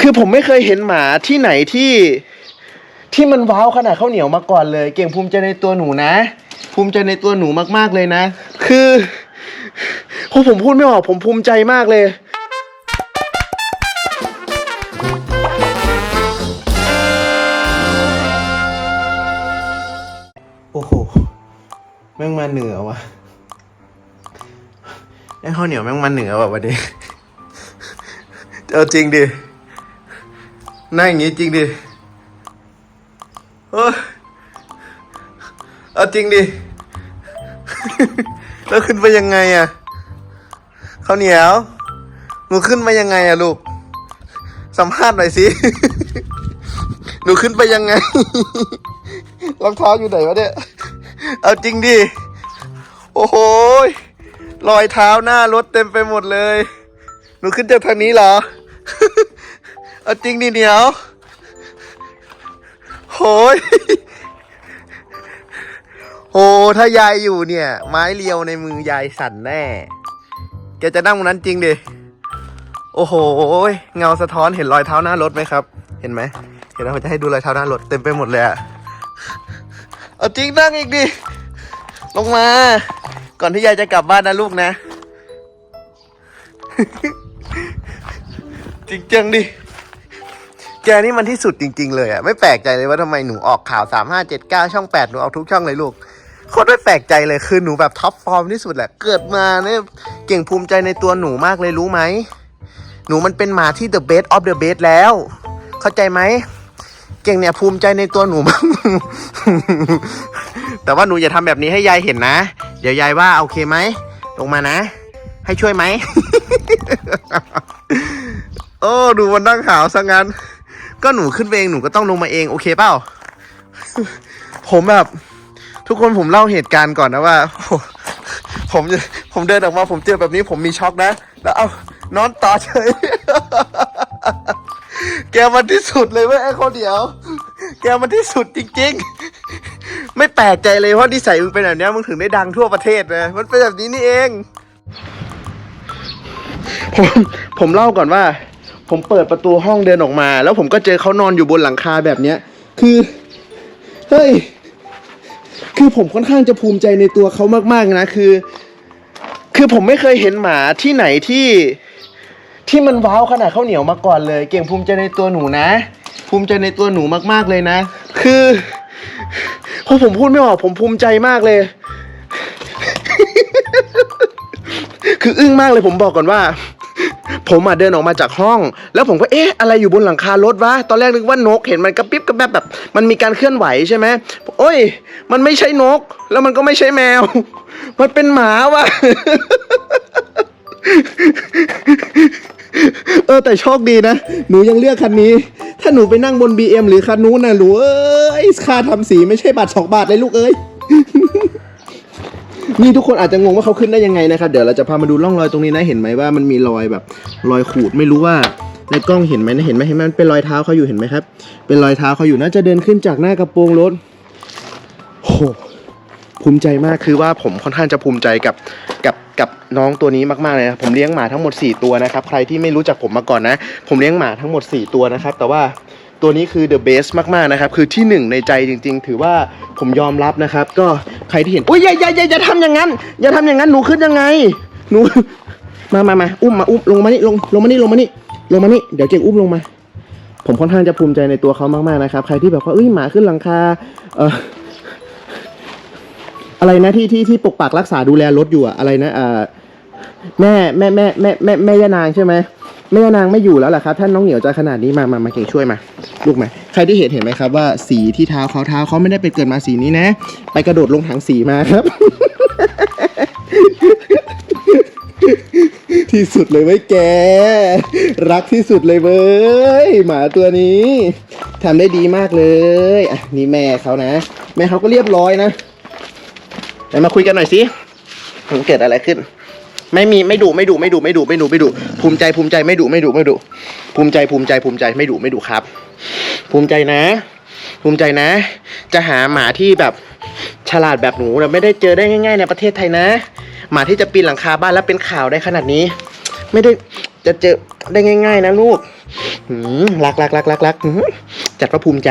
คือผมไม่เคยเห็นหมาที่ไหนที่ที่มันว้าวขนาดข้าวเหนียวมาก่อนเลย เก่งภูมิใจในตัวหนูนะ ภูมิใจในตัวหนูมากๆเลยนะ คือโหผมพูดไม่ออกผมภูมิใจมากเลยโอ้โหแม่งมาเหนือว่ะไอ้ข้าวเหนียวแม่งมาเหนือว่ะวันนี้เอาจริงดิ นั่งอย่างงี้จริงดิ เออเอาจริงดิ แล้วขึ้นไปยังไงอะข้าวเหนียว หนูขึ้นมายังไงอะลูก สัมภาษณ์หน่อยสิ หนูขึ้นไปยังไง รองเท้าอยู่ไหนวะเนี่ย เอาจริงดิ โอ้โหรอยเท้าหน้ารถเต็มไปหมดเลย หนูขึ้นจากทางนี้เหรอ เอาจริงดิเหนียวโหยโหถ้ายายอยู่เนี่ย ไม้เรียวในมือยายสั่นแน่ แกจะนั่งตรงนั้นจริงดิ โอ้โห เงาสะท้อนเห็นรอยเท้าหน้ารถไหมครับ เห็นไหม เห็นแล้วผมจะให้ดูรอยเท้าหน้ารถเต็มไปหมดเลยอะเอาจริงนั่งอีกดิ ลงมา ก่อนที่ยายจะกลับบ้านนะลูกนะ จริงจังดิ แกนี่มันที่สุดจริง ๆ เลยอะไม่แปลกใจเลยว่าทำไมหนูออกข่าวสามห้าเจ็ดเก้าช่องแปดหนูเอาทุกช่องเลยลูกโคตรไม่แปลกใจเลยคือหนูแบบท็อปฟอร์มที่สุดแหละเกิดมาเนี่ยเก่งภูมิใจในตัวหนูมากเลยรู้ไหม หนูมันเป็นหมาที่ the best of the best แล้ว เข้าใจไหมเก่งเนี่ยภูมิใจในตัวหนูมากแต่ว่าหนูอย่าทำแบบนี้ให้ยายเห็นนะ เดี๋ยวยายว่าโอเคไหมลงมานะ ให้ช่วยไหมโอ้ดูมันนั่งขาวซะงั้น ก็หนูขึ้นไปเองหนูก็ต้องลงมาเองโอเคเปล่า ผมแบบ ทุกคนผมเล่าเหตุการณ์ก่อนนะว่า ผมผมเดินออกมาผมเจอแบบนี้ผมมีช็อกนะ แล้วเอานอนต่อเฉย แกมันที่สุดเลยเว้ยไอ้คนเดียว แกมันที่สุดจริงๆ ไม่แปลกใจเลยว่าะนิสัยมึงเป็นแบบนี้มึงถึงได้ดังทั่วประเทศนะมันเป็นแบบนี้นี่เอง ผมผมเล่าก่อนว่า ผมเปิดประตูห้องเดินออกมา แล้วผมก็เจอเขานอนอยู่บนหลังคาแบบเนี้ย คือเฮ้ยคือผมค่อนข้างจะภูมิใจในตัวเขามากๆนะคือ คือผมไม่เคยเห็นหมาที่ไหนที่ที่มันว้าวขนาดข้าวเหนียวมาก่อนเลย เก่งภูมิใจในตัวหนูนะ ภูมิใจในตัวหนูมากๆเลยนะ คือพอผมพูดไม่ออกผมภูมิใจมากเลย คืออึ้งมากเลยผมบอกก่อนว่า ผมอะเดินออกมาจากห้อง แล้วผมก็เอ๊ะอะไรอยู่บนหลังคารถวะตอนแรกนึกว่านกเห็นมันกระปิบกระแบบแบบ มันมีการเคลื่อนไหวใช่ไหมโอ้ย มันไม่ใช่นก แล้วมันก็ไม่ใช่แมว มันเป็นหมาวะเออแต่โชคดีนะ หนูยังเลือกคันนี้ ถ้าหนูไปนั่งบน BM หรือคันนู้นนะหนูเอ้ยค่าทำสีไม่ใช่บาทสองบาทเลยลูกเอ้ย นี่ทุกคนอาจจะงงว่าเขาขึ้นได้ยังไงนะครับ เดี๋ยวเราจะพามาดูร่องรอยตรงนี้นะ เห็นไหมว่ามันมีรอยแบบรอยขูดไม่รู้ว่าในกล้องเห็นไหมนะเห็นไหมเห็นไหมมันเป็นรอยเท้าเขาอยู่เห็นไหมครับ เป็นรอยเท้าเขาอยู่น่าจะเดินขึ้นจากหน้ากระโปรงรถโหภูมิใจมากคือว่าผมค่อนข้างจะภูมิใจกับกับกับน้องตัวนี้มากๆเลยนะผมเลี้ยงหมาทั้งหมด 4 ตัวนะครับ ใครที่ไม่รู้จักผมมาก่อนนะ ผมเลี้ยงหมาทั้งหมด 4 ตัวนะครับ แต่ว่าตัวนี้คือ the best มากๆนะครับ คือที่หนึ่งในใจจริง ๆ ถือว่าผมยอมรับนะครับ ก็ ใครที่เห็นอุ้ยอย่าอย่าอย่าอย่าทำอย่างนั้น อย่าทำอย่างนั้นหนูขึ้นยังไง หนู มามามาอุ้มมาอุ้มลงมานี่ลงลงมานี่ลงมานี่ลงมานี่เดี๋ยวเก่งอุ้มลงมา ผมค่อนข้างจะภูมิใจในตัวเขามากๆนะครับ ใครที่แบบว่าเอ้ยหมาขึ้นหลังคาเอออะไรนะที่ที่ที่ปกปักรักษาดูแลรถอยู่อะอะไรนะเอ่อแม่แม่แม่แม่แม่แม่ย่านางใช่ไหม แม่นางไม่อยู่แล้วแหละครับท่านน้องเหนียวจะขนาดนี้มามามาเก่งช่วยมาลูกไหมใครที่เห็นเห็นไหมครับว่าสีที่เท้าเขาเท้าเขาไม่ได้ไปเกิดมาสีนี้นะ ไปกระโดดลงถังสีมาครับ ที่สุดเลยเว้ยแก รักที่สุดเลยเว้ยหมาตัวนี้ทำได้ดีมากเลยอะนี่แม่เขานะ แม่เขาก็เรียบร้อยนะไหนมาคุยกันหน่อยสิมันเกิดอะไรขึ้น ไม่มีไม่ดุไม่ดุไม่ดุไม่ดุไม่ดุไม่ดุภูมิใจภูมิใจไม่ดุไม่ดุไม่ดุภูมิใจภูมิใจภูมิใจไม่ดุไม่ดุครับ ภูมิใจนะ ภูมิใจนะ จะหาหมาที่แบบฉลาดแบบหนูเราไม่ได้เจอได้ง่าย ๆ ในประเทศไทยนะ หมาที่จะปีนหลังคาบ้านแล้วเป็นข่าวได้ขนาดนี้ ไม่ได้จะเจอได้ง่าย ๆ นะลูกหืมรักรักรักรักรักจัดพระภูมิใจ